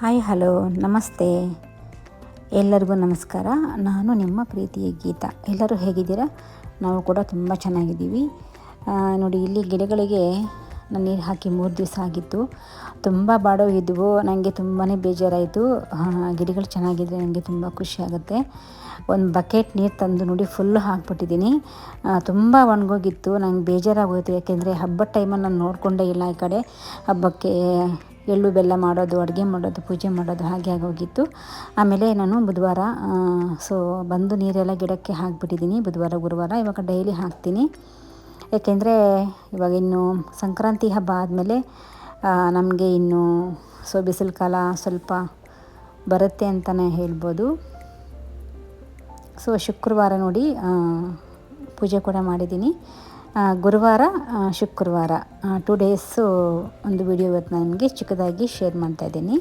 Hi, hello, ನಮಸ್ತೆ. ಎಲ್ಲರಿಗೂ ನಮಸ್ಕಾರ. ನಾನು ನಿಮ್ಮ ಪ್ರೀತಿಯ ಗೀತಾ. ಎಲ್ಲರೂ ಹೇಗಿದ್ದೀರಾ? ನಾವು ಕೂಡ ತುಂಬ ಚೆನ್ನಾಗಿದ್ದೀವಿ. ನೋಡಿ, ಇಲ್ಲಿ ಗಿಡಗಳಿಗೆ ನಾನು ನೀರು ಹಾಕಿ ಮೂರು ದಿವಸ ಆಗಿತ್ತು. ತುಂಬ ಬಾಡೋ ಇದ್ವು. ನನಗೆ ತುಂಬಾ ಬೇಜಾರಾಯಿತು. ಗಿಡಗಳು ಚೆನ್ನಾಗಿದ್ದರೆ ನನಗೆ ತುಂಬ ಖುಷಿ ಆಗುತ್ತೆ. ಒಂದು ಬಕೆಟ್ ನೀರು ತಂದು ನೋಡಿ ಫುಲ್ಲು ಹಾಕ್ಬಿಟ್ಟಿದ್ದೀನಿ. ತುಂಬ ಒಣಗೋಗಿತ್ತು. ನಂಗೆ ಬೇಜಾರಾಗೋಯಿತು. ಯಾಕೆಂದರೆ ಹಬ್ಬದ ಟೈಮಲ್ಲಿ ನಾನು ನೋಡಿಕೊಂಡೇ ಇಲ್ಲ ಈ ಕಡೆ. ಹಬ್ಬಕ್ಕೆ ಎಳ್ಳು ಬೆಲ್ಲ ಮಾಡೋದು, ಅಡುಗೆ ಮಾಡೋದು, ಪೂಜೆ ಮಾಡೋದು ಹಾಗೆ ಆಗೋಗಿತ್ತು. ಆಮೇಲೆ ನಾನು ಬುಧವಾರ ಸೊ ಬಂದು ನೀರೆಲ್ಲ ಗಿಡಕ್ಕೆ ಹಾಕ್ಬಿಟ್ಟಿದ್ದೀನಿ ಬುಧವಾರ, ಗುರುವಾರ. ಇವಾಗ ಡೈಲಿ ಹಾಕ್ತೀನಿ. ಏಕೆಂದರೆ ಇವಾಗ ಇನ್ನು ಸಂಕ್ರಾಂತಿ ಹಬ್ಬ ಆದಮೇಲೆ ನಮಗೆ ಇನ್ನು ಸೊ ಬಿಸಿಲು ಕಾಲ ಸ್ವಲ್ಪ ಬರುತ್ತೆ ಅಂತಲೇ ಹೇಳ್ಬೋದು. ಸೊ ಶುಕ್ರವಾರ ನೋಡಿ ಪೂಜೆ ಕೂಡ ಮಾಡಿದ್ದೀನಿ. ಗುರುವಾರ ಶುಕ್ರವಾರ ಟೂ ಡೇಸು ಒಂದು ವಿಡಿಯೋ ಇವತ್ತು ನನಗೆ ಚಿಕ್ಕದಾಗಿ ಶೇರ್ ಮಾಡ್ತಾಯಿದ್ದೀನಿ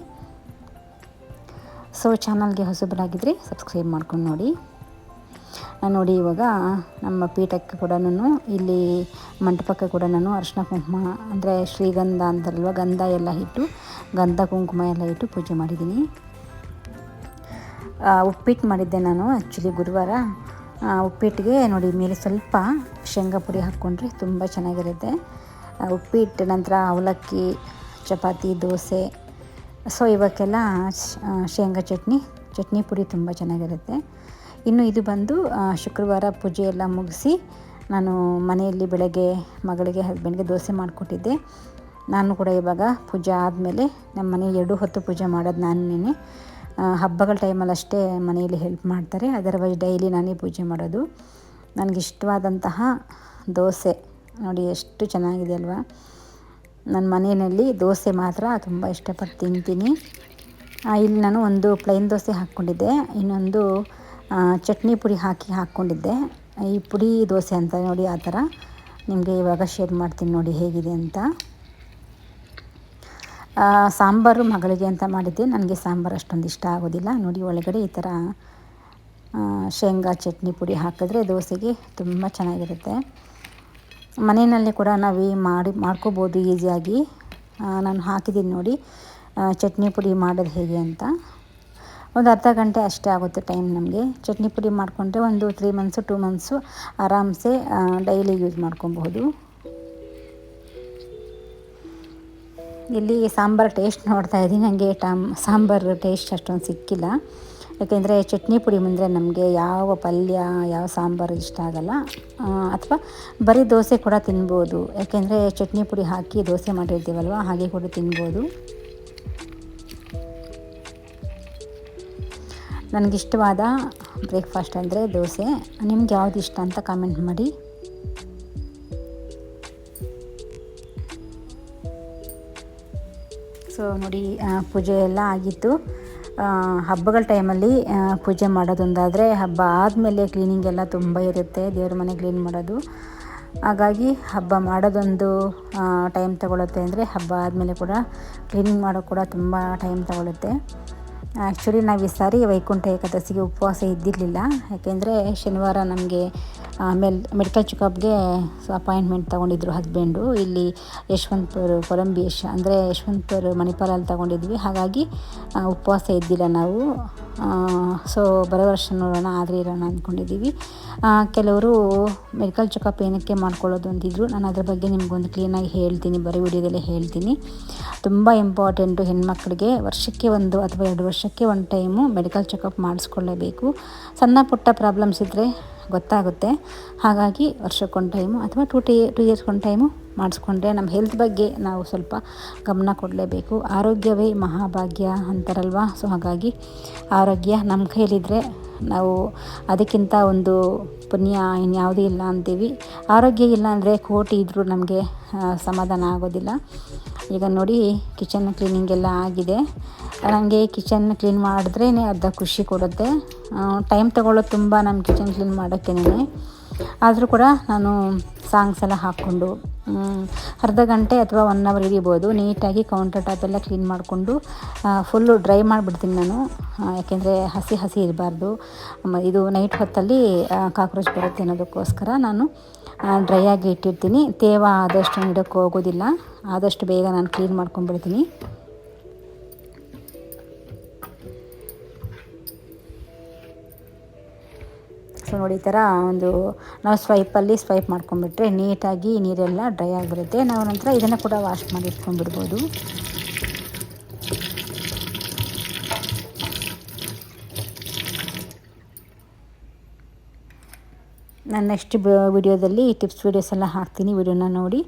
ಸೊ ಚಾನಲ್ಗೆ ಹೊಸಬರಾಗಿದ್ದರೆ ಸಬ್ಸ್ಕ್ರೈಬ್ ಮಾಡ್ಕೊಂಡು ನೋಡಿ. ನಾನು ನೋಡಿ ಇವಾಗ ನಮ್ಮ ಪೀಠಕ್ಕೆ ಕೂಡ ಇಲ್ಲಿ ಮಂಟಪಕ್ಕೆ ಕೂಡ ನಾನು ಅರಿಶಿನ ಕುಂಕುಮ ಅಂದರೆ ಶ್ರೀಗಂಧ ಅಂತಾರಲ್ವ ಗಂಧ ಎಲ್ಲ ಇಟ್ಟು, ಗಂಧ ಕುಂಕುಮ ಎಲ್ಲ ಇಟ್ಟು ಪೂಜೆ ಮಾಡಿದ್ದೀನಿ. ಉಪ್ಪಿಟ್ಟು ಮಾಡಿದ್ದೆ ನಾನು ಆ್ಯಕ್ಚುಲಿ ಗುರುವಾರ. ಉಪ್ಪಿಟ್ಟಿಗೆ ನೋಡಿ ಮೇಲೆ ಸ್ವಲ್ಪ ಶೇಂಗಾ ಪುಡಿ ಹಾಕ್ಕೊಂಡ್ರೆ ತುಂಬ ಚೆನ್ನಾಗಿರುತ್ತೆ. ಉಪ್ಪಿಟ್ಟು ನಂತರ ಅವಲಕ್ಕಿ, ಚಪಾತಿ, ದೋಸೆ. ಸೊ ಇವಕ್ಕೆಲ್ಲ ಶೇಂಗಾ ಚಟ್ನಿ ಚಟ್ನಿ ಪುಡಿ ತುಂಬ ಚೆನ್ನಾಗಿರುತ್ತೆ. ಇನ್ನು ಇದು ಬಂದು ಶುಕ್ರವಾರ ಪೂಜೆ ಎಲ್ಲ ಮುಗಿಸಿ ನಾನು ಮನೆಯಲ್ಲಿ ಬೆಳಗ್ಗೆ ಮಗಳಿಗೆ ಹಸ್ಬೆಂಡ್ಗೆ ದೋಸೆ ಮಾಡಿಕೊಟ್ಟಿದ್ದೆ. ನಾನು ಕೂಡ ಇವಾಗ ಪೂಜೆ ಆದಮೇಲೆ ನಮ್ಮ ಮನೆ ಎರಡು ಹೊತ್ತು ಪೂಜೆ ಮಾಡೋದು ನಾನೇ ಹಬ್ಬಗಳ ಟೈಮಲ್ಲಿ ಅಷ್ಟೇ ಮನೆಯಲ್ಲಿ ಹೆಲ್ಪ್ ಮಾಡ್ತಾರೆ. ಅದರ್ವೈಸ್ ಡೈಲಿ ನಾನೇ ಪೂಜೆ ಮಾಡೋದು. ನನಗಿಷ್ಟವಾದಂತಹ ದೋಸೆ ನೋಡಿ ಎಷ್ಟು ಚೆನ್ನಾಗಿದೆ ಅಲ್ವಾ? ನನ್ನ ಮನೆಯಲ್ಲಿ ದೋಸೆ ಮಾತ್ರ ತುಂಬ ಇಷ್ಟಪಟ್ಟು ತಿಂತೀನಿ. ಇಲ್ಲಿ ನಾನು ಒಂದು ಪ್ಲೈನ್ ದೋಸೆ ಹಾಕ್ಕೊಂಡಿದ್ದೆ. ಇನ್ನೊಂದು ಚಟ್ನಿ ಪುಡಿ ಹಾಕಿ ಹಾಕ್ಕೊಂಡಿದ್ದೆ. ಈ ಪುಡಿ ದೋಸೆ ಅಂತ ನೋಡಿ ಆ ಥರ ನಿಮಗೆ ಇವಾಗ ಶೇರ್ ಮಾಡ್ತೀನಿ ನೋಡಿ ಹೇಗಿದೆ ಅಂತ. ಸಾಂಬಾರು ಮಗಳಿಗೆ ಅಂತ ಮಾಡಿದ್ದೆ. ನನಗೆ ಸಾಂಬಾರು ಅಷ್ಟೊಂದು ಇಷ್ಟ ಆಗೋದಿಲ್ಲ. ನೋಡಿ, ಒಳಗಡೆ ಈ ಥರ ಶೇಂಗಾ ಚಟ್ನಿ ಪುಡಿ ಹಾಕಿದ್ರೆ ದೋಸೆಗೆ ತುಂಬ ಚೆನ್ನಾಗಿರುತ್ತೆ. ಮನೆಯಲ್ಲಿ ಕೂಡ ನಾವು ಮಾಡಿ, ಮಾಡ್ಕೋಬೋದು ಈಸಿಯಾಗಿ. ನಾನು ಹಾಕಿದ್ದೀನಿ ನೋಡಿ. ಚಟ್ನಿ ಪುಡಿ ಮಾಡೋದು ಹೇಗೆ ಅಂತ. ಒಂದು ಅರ್ಧ ಗಂಟೆ ಅಷ್ಟೇ ಆಗುತ್ತೆ ಟೈಮ್ ನಮಗೆ. ಚಟ್ನಿ ಪುಡಿ ಮಾಡಿಕೊಂಡ್ರೆ ಒಂದು ತ್ರೀ ಮಂತ್ಸು ಟೂ ಮಂತ್ಸು ಆರಾಮ್ಸೆ ಡೈಲಿ ಯೂಸ್ ಮಾಡ್ಕೊಬಹುದು. ಇಲ್ಲಿ ಸಾಂಬಾರು ಟೇಸ್ಟ್ ನೋಡ್ತಾ ಇದ್ದೀನಿ. ನನಗೆ ಟಮ್, ಸಾಂಬಾರು ಟೇಸ್ಟ್ ಅಷ್ಟೊಂದು ಸಿಕ್ಕಿಲ್ಲ. ಯಾಕೆಂದರೆ ಚಟ್ನಿ ಪುಡಿ ಮುಂದೆ ನಮಗೆ ಯಾವ ಪಲ್ಯ, ಯಾವ ಸಾಂಬಾರು ಇಷ್ಟ ಆಗಲ್ಲ. ಅಥವಾ ಬರೀ ದೋಸೆ ಕೂಡ ತಿನ್ಬೋದು. ಯಾಕೆಂದರೆ ಚಟ್ನಿ ಪುಡಿ ಹಾಕಿ ದೋಸೆ ಮಾಡಿರ್ತೀವಲ್ವ, ಹಾಗೆ ಕೂಡ ತಿನ್ಬೋದು. ನನಗಿಷ್ಟವಾದ ಬ್ರೇಕ್ಫಾಸ್ಟ್ ಅಂದರೆ ದೋಸೆ. ನಿಮ್ಗೆ ಯಾವ್ದು ಇಷ್ಟ ಅಂತ ಕಾಮೆಂಟ್ ಮಾಡಿ. ಸೊ ನೋಡಿ ಪೂಜೆ ಎಲ್ಲ ಆಗಿತ್ತು ಹಬ್ಬಗಳ ಟೈಮಲ್ಲಿ ಪೂಜೆ ಮಾಡೋದೊಂದಾದರೆ ಹಬ್ಬ ಆದಮೇಲೆ ಕ್ಲೀನಿಂಗ್ ಎಲ್ಲ ತುಂಬ ಇರುತ್ತೆ, ದೇವ್ರ ಮನೆ ಕ್ಲೀನ್ ಮಾಡೋದು. ಹಾಗಾಗಿ ಹಬ್ಬ ಮಾಡೋದೊಂದು ಟೈಮ್ ತಗೊಳುತ್ತೆ ಅಂದರೆ ಹಬ್ಬ ಆದಮೇಲೆ ಕೂಡ ಕ್ಲೀನಿಂಗ್ ಮಾಡೋಕ್ಕೆ ಕೂಡ ತುಂಬ ಟೈಮ್ ತಗೊಳುತ್ತೆ. ಆ್ಯಕ್ಚುಲಿ ನಾವು ಈ ಸಾರಿ ವೈಕುಂಠ ಏಕಾದಶಿಗೆ ಉಪವಾಸ ಇದ್ದಿರಲಿಲ್ಲ, ಯಾಕೆಂದರೆ ಶನಿವಾರ ನಮಗೆ ಮೆಲ್ ಮೆಡಿಕಲ್ ಚೆಕಪ್ಗೆ ಅಪಾಯಿಂಟ್ಮೆಂಟ್ ತೊಗೊಂಡಿದ್ರು ಹಸ್ಬೆಂಡು. ಇಲ್ಲಿ ಯಶವಂತಪುರ ಕೊಲಂಬಿಯೇಶ್ ಅಂದರೆ ಯಶವಂತಪುರ ಮಣಿಪಾಲಲ್ಲಿ ತೊಗೊಂಡಿದ್ವಿ. ಹಾಗಾಗಿ ಉಪವಾಸ ಇದ್ದಿಲ್ಲ ನಾವು. ಸೊ ಬರೋ ವರ್ಷ ನೋಡೋಣ, ಆದರೆ ಇರೋಣ ಅಂದ್ಕೊಂಡಿದ್ದೀವಿ. ಕೆಲವರು ಮೆಡಿಕಲ್ ಚೆಕಪ್ ಏನಕ್ಕೆ ಮಾಡ್ಕೊಳ್ಳೋದು ಅಂತಿದ್ರು. ನಾನು ಅದ್ರ ಬಗ್ಗೆ ನಿಮ್ಗೊಂದು ಕ್ಲೀನಾಗಿ ಹೇಳ್ತೀನಿ, ಬರೀ ವಿಡಿಯೋದಲ್ಲೇ ಹೇಳ್ತೀನಿ. ತುಂಬ ಇಂಪಾರ್ಟೆಂಟು ಹೆಣ್ಮಕ್ಳಿಗೆ ವರ್ಷಕ್ಕೆ ಒಂದು ಅಥವಾ ಎರಡು ವರ್ಷಕ್ಕೆ ಒಂದು ಟೈಮು ಮೆಡಿಕಲ್ ಚೆಕಪ್ ಮಾಡಿಸ್ಕೊಳ್ಳೇಬೇಕು. ಸಣ್ಣ ಪುಟ್ಟ ಪ್ರಾಬ್ಲಮ್ಸ್ ಇದ್ದರೆ ಗೊತ್ತಾಗುತ್ತೆ. ಹಾಗಾಗಿ ವರ್ಷಕ್ಕೊಂದು ಟೈಮು ಅಥವಾ ಟೂ ಟೇ ಟೂ ಇಯರ್ಸ್ಗೊಂದು ಟೈಮು ಮಾಡಿಸ್ಕೊಂಡ್ರೆ ನಮ್ಮ ಹೆಲ್ತ್ ಬಗ್ಗೆ ನಾವು ಸ್ವಲ್ಪ ಗಮನ ಕೊಡಲೇಬೇಕು. ಆರೋಗ್ಯವೇ ಮಹಾಭಾಗ್ಯ ಅಂತಾರಲ್ವ? ಸೊ ಹಾಗಾಗಿ ಆರೋಗ್ಯ ನಮ್ಮ ಕೈಲಿದ್ದರೆ ನಾವು ಅದಕ್ಕಿಂತ ಒಂದು ಪುಣ್ಯ ಇನ್ಯಾವುದೂ ಇಲ್ಲ ಅಂತೀವಿ. ಆರೋಗ್ಯ ಇಲ್ಲ ಅಂದರೆ ಕೋಟಿ ಇದ್ದರೂ ನಮಗೆ ಸಮಾಧಾನ ಆಗೋದಿಲ್ಲ. ಈಗ ನೋಡಿ ಕಿಚನ್ ಕ್ಲೀನಿಂಗ್ ಎಲ್ಲ ಆಗಿದೆ. ನನಗೆ ಕಿಚನ್ ಕ್ಲೀನ್ ಮಾಡಿದ್ರೇ ಅರ್ಧ ಖುಷಿ ಕೊಡುತ್ತೆ. ಟೈಮ್ ತಗೊಳ್ಳೋದು ತುಂಬ ನಮ್ಮ ಕಿಚನ್ ಕ್ಲೀನ್ ಮಾಡೋಕ್ಕೇನೆ. ಆದರೂ ಕೂಡ ನಾನು ಸಾಂಗ್ಸ್ ಎಲ್ಲ ಹಾಕ್ಕೊಂಡು ಅರ್ಧ ಗಂಟೆ ಅಥವಾ ಒನ್ ಅವರ್ ಹಿಡಿಬೋದು. ನೀಟಾಗಿ ಕೌಂಟರ್ ಟಾಪ್ ಎಲ್ಲ ಕ್ಲೀನ್ ಮಾಡಿಕೊಂಡು ಫುಲ್ಲು ಡ್ರೈ ಮಾಡಿಬಿಡ್ತೀನಿ ನಾನು. ಯಾಕೆಂದರೆ ಹಸಿ ಹಸಿ ಇರಬಾರ್ದು. ಇದು ನೈಟ್ ಹೊತ್ತಲ್ಲಿ ಕಾಕ್ರೋಚ್ ಬರುತ್ತೆ ಅನ್ನೋದಕ್ಕೋಸ್ಕರ ನಾನು ಡ್ರೈ ಆಗಿ ಇಟ್ಟಿರ್ತೀನಿ. ತೇವ ಆದಷ್ಟು ಇಡೋಕ್ಕೆ ಹೋಗೋದಿಲ್ಲ. ಆದಷ್ಟು ಬೇಗ ನಾನು ಕ್ಲೀನ್ ಮಾಡ್ಕೊಂಡ್ಬಿಡ್ತೀನಿ. ಸೊ ನೋಡಿ ಈ ಥರ ಒಂದು ನಾವು ಸ್ವೈಪಲ್ಲಿ ಸ್ವೈಪ್ ಮಾಡ್ಕೊಂಡ್ಬಿಟ್ರೆ ನೀಟಾಗಿ ನೀರೆಲ್ಲ ಡ್ರೈ ಆಗಿಬಿಡುತ್ತೆ. ನಾವು ನಂತರ ಇದನ್ನು ಕೂಡ ವಾಶ್ ಮಾಡಿ ಇಟ್ಕೊಂಡ್ಬಿಡ್ಬೋದು. ನಾನು ನೆಕ್ಸ್ಟ್ ವಿಡಿಯೋದಲ್ಲಿ ಟಿಪ್ಸ್ ವೀಡಿಯೋಸ್ ಎಲ್ಲ ಹಾಕ್ತೀನಿ. ವಿಡಿಯೋನ ನೋಡಿ.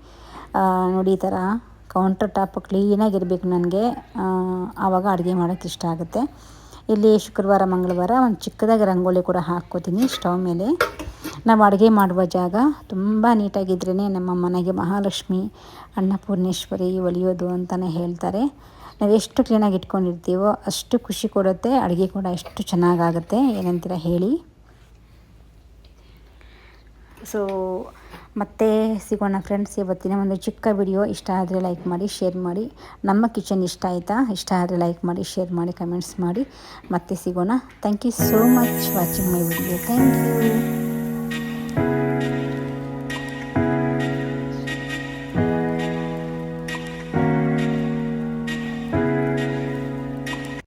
ನೋಡಿ ಈ ಥರ ಕೌಂಟರ್ ಟಾಪ್ ಕ್ಲೀನಾಗಿರಬೇಕು ನನಗೆ. ಆವಾಗ ಅಡುಗೆ ಮಾಡೋಕ್ಕೆ ಇಷ್ಟ ಆಗುತ್ತೆ. ಇಲ್ಲಿ ಶುಕ್ರವಾರ, ಮಂಗಳವಾರ ಒಂದು ಚಿಕ್ಕದಾಗಿ ರಂಗೋಲಿ ಕೂಡ ಹಾಕ್ಕೋತೀನಿ ಸ್ಟವ್ ಮೇಲೆ. ನಾವು ಅಡುಗೆ ಮಾಡುವ ಜಾಗ ತುಂಬ ನೀಟಾಗಿದ್ರೇ ನಮ್ಮ ಮನೆಗೆ ಮಹಾಲಕ್ಷ್ಮಿ, ಅನ್ನಪೂರ್ಣೇಶ್ವರಿ ಒಲಿಯೋದು ಅಂತಲೇ ಹೇಳ್ತಾರೆ. ನಾವು ಎಷ್ಟು ಕ್ಲೀನಾಗಿ ಇಟ್ಕೊಂಡಿರ್ತೀವೋ ಅಷ್ಟು ಖುಷಿ ಕೊಡುತ್ತೆ, ಅಡುಗೆ ಕೂಡ ಎಷ್ಟು ಚೆನ್ನಾಗಾಗುತ್ತೆ ಏನಂತೀರ ಹೇಳಿ. ಸೊ ಮತ್ತೆ ಸಿಗೋಣ ಫ್ರೆಂಡ್ಸ್ ಇವತ್ತಿನ ಒಂದು ಚಿಕ್ಕ ವಿಡಿಯೋ ಇಷ್ಟ ಆದರೆ ಲೈಕ್ ಮಾಡಿ ಶೇರ್ ಮಾಡಿ. ನಮ್ಮ ಕಿಚನ್ ಇಷ್ಟ ಆಯಿತಾ? ಇಷ್ಟ ಆದರೆ ಲೈಕ್ ಮಾಡಿ ಶೇರ್ ಮಾಡಿ ಕಮೆಂಟ್ಸ್ ಮಾಡಿ. ಮತ್ತೆ ಸಿಗೋಣ. Thank you so much watching my video thank you